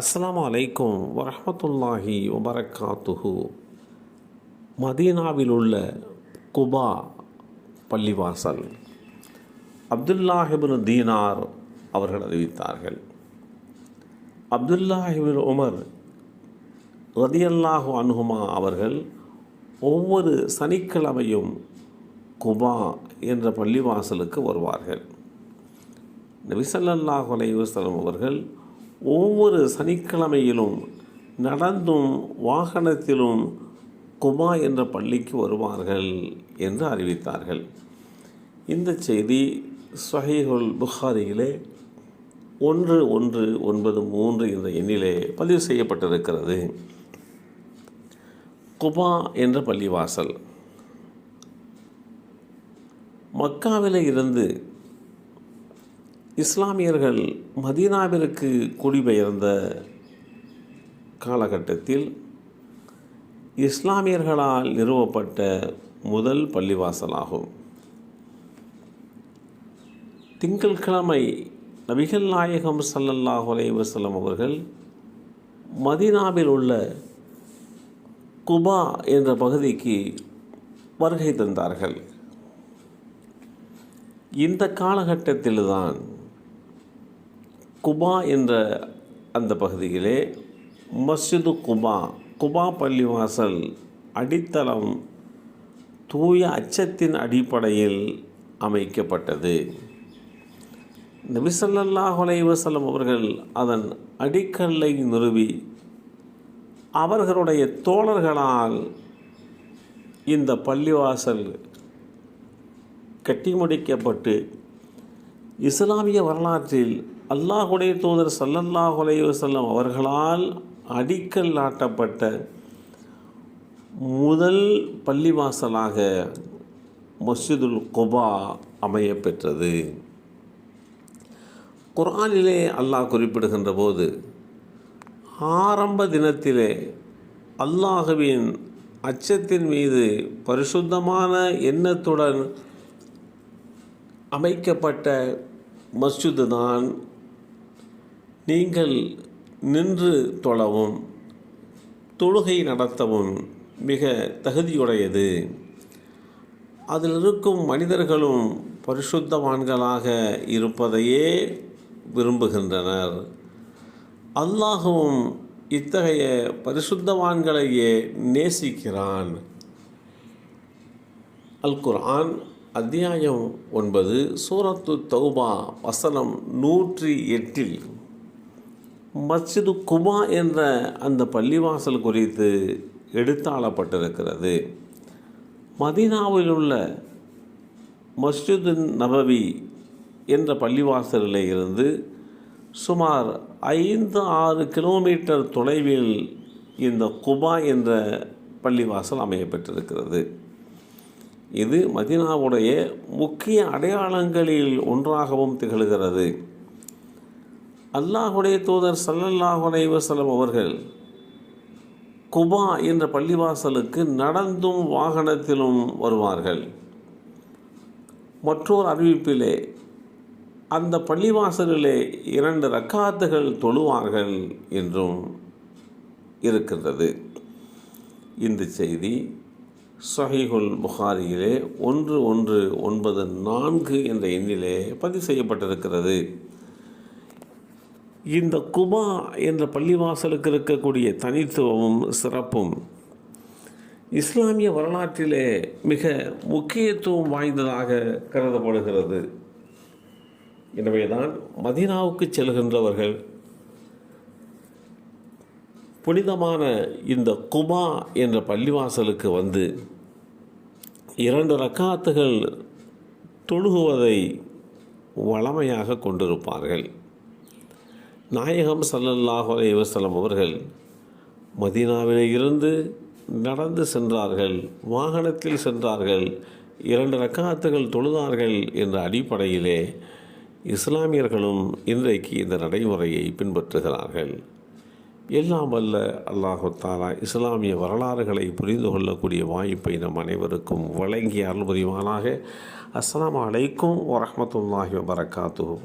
அஸ்லாம் அலைக்கும் வரமத்துல்லாஹி வபரகாத்துஹு. மதீனாவில் உள்ள குபா பள்ளிவாசல். அப்துல்லாஹிபின் தீனார் அவர்கள் அறிவித்தார்கள். அப்துல்லாஹிபின் உமர் ரதியல்லாஹு அனுகுமா அவர்கள் ஒவ்வொரு சனிக்கிழமையும் குபா என்ற பள்ளிவாசலுக்கு வருவார்கள். நபிசல்லாஹு அலைவசலம் அவர்கள் ஒவ்வொரு சனிக்கிழமையிலும் நடந்தும் வாகனத்திலும் குபா என்ற பள்ளிக்கு வருவார்கள் என்று அறிவித்தார்கள். இந்த செய்தி சஹீஹுல் புகாரியிலே ஒன்று ஒன்று ஒன்பது மூன்று என்ற எண்ணிலே பதிவு செய்யப்பட்டிருக்கிறது. குபா என்ற பள்ளிவாசல். மக்காவிலே இருந்து இஸ்லாமியர்கள் மதீனாவிற்கு குடிபெயர்ந்த காலகட்டத்தில் இஸ்லாமியர்களால் நிறுவப்பட்ட முதல் பள்ளிவாசலாகும். திங்கட்கிழமை நபிகள் நாயகம் சல்லல்லாஹு அலைவசலம் அவர்கள் மதீனாவில் உள்ள குபா என்ற பகுதிக்கு வருகை தந்தார்கள். இந்த காலகட்டத்தில்தான் குபா என்ற அந்த பகுதியிலே மஸ்ஜிது குபா குபா பள்ளிவாசல் அடித்தளம் தூய அச்சத்தின் அடிப்படையில் அமைக்கப்பட்டது. நபிசல்லாஹ் அலைவசல்லம் அவர்கள் அதன் அடிக்கல்லை நிறுவி அவர்களுடைய தோழர்களால் இந்த பள்ளிவாசல் கட்டி முடிக்கப்பட்டு இஸ்லாமிய வரலாற்றில் அல்லாஹுடைய தூதர் சல்லல்லாஹ் செல்லம் அவர்களால் அடிக்கல் நாட்டப்பட்ட முதல் பள்ளிவாசலாக மஸ்ஜிதுல் குபா அமைய பெற்றது அல்லாஹ் குறிப்பிடுகின்ற போது ஆரம்ப தினத்திலே அல்லாஹுவின் அச்சத்தின் மீது பரிசுத்தமான எண்ணத்துடன் அமைக்கப்பட்ட மஸ்ஜிது தான் நீங்கள் நின்று தொழவும் தொழுகை நடத்தவும் மிக தகுதியுடையது. அதில் இருக்கும் மனிதர்களும் பரிசுத்தவான்களாக இருப்பதையே விரும்புகின்றனர். அல்லாகவும் இத்தகைய பரிசுத்தவான்களையே நேசிக்கிறான். அல் குர்ஆன் அத்தியாயம் ஒன்பது சூரத்து தௌபா வசனம் நூற்றி எட்டில். மஸ்ஜிது குபா என்ற அந்த பள்ளிவாசல் குறித்து எடுத்தாளப்பட்டிருக்கிறது. மதினாவில் உள்ள மஸ்ஜிது நபவி என்ற பள்ளிவாசலில் இருந்து சுமார் ஐந்து ஆறு கிலோமீட்டர் தொலைவில் இந்த குபா என்ற பள்ளிவாசல் அமையப்பெற்றிருக்கிறது. இது மதினாவுடைய முக்கிய அடையாளங்களில் ஒன்றாகவும் திகழ்கிறது. அல்லாஹுடைய தூதர் சல்லல்லாஹ் அலைவசலம் அவர்கள் குபா என்ற பள்ளிவாசலுக்கு நடந்தும் வாகனத்திலும் வருவார்கள். மற்றொரு அறிவிப்பிலே அந்த பள்ளிவாசலிலே இரண்டு ரக்காத்துகள் தொழுவார்கள் என்றும் இருக்கின்றது. இந்த செய்தி சஹிஹுல் புகாரியிலே ஒன்று ஒன்று ஒன்பது நான்கு என்ற எண்ணிலே பதிவு செய்யப்பட்டிருக்கிறது. இந்த குபா என்ற பள்ளிவாசலுக்கு இருக்கக்கூடிய தனித்துவமும் சிறப்பும் இஸ்லாமிய வரலாற்றிலே மிக முக்கியத்துவம் வாய்ந்ததாக கருதப்படுகிறது. எனவேதான் மதீனாவுக்கு செல்கின்றவர்கள் புனிதமான இந்த குபா என்ற பள்ளிவாசலுக்கு வந்து இரண்டு ரக்காத்துகள் தொழுகுவதை வளமையாக கொண்டிருப்பார்கள். நாயகம் சல்லல்லாஹு அலைவசலம் அவர்கள் மதீனாவிலே இருந்து நடந்து சென்றார்கள் வாகனத்தில் சென்றார்கள் இரண்டு ரக்காத்துகள் தொழுதார்கள் என்ற அடிப்படையிலே இஸ்லாமியர்களும் இன்றைக்கு இந்த நடைமுறையை பின்பற்றுகிறார்கள். எல்லாம் வல்ல அல்லாஹாலா இஸ்லாமிய வரலாறுகளை புரிந்து கொள்ளக்கூடிய வாய்ப்பை நம் அனைவருக்கும் வழங்கி அருள் புரிவானாக. அஸ்ஸலாமு அலைக்கும் வரமத்துல்லாஹி வபரகாத்துஹு.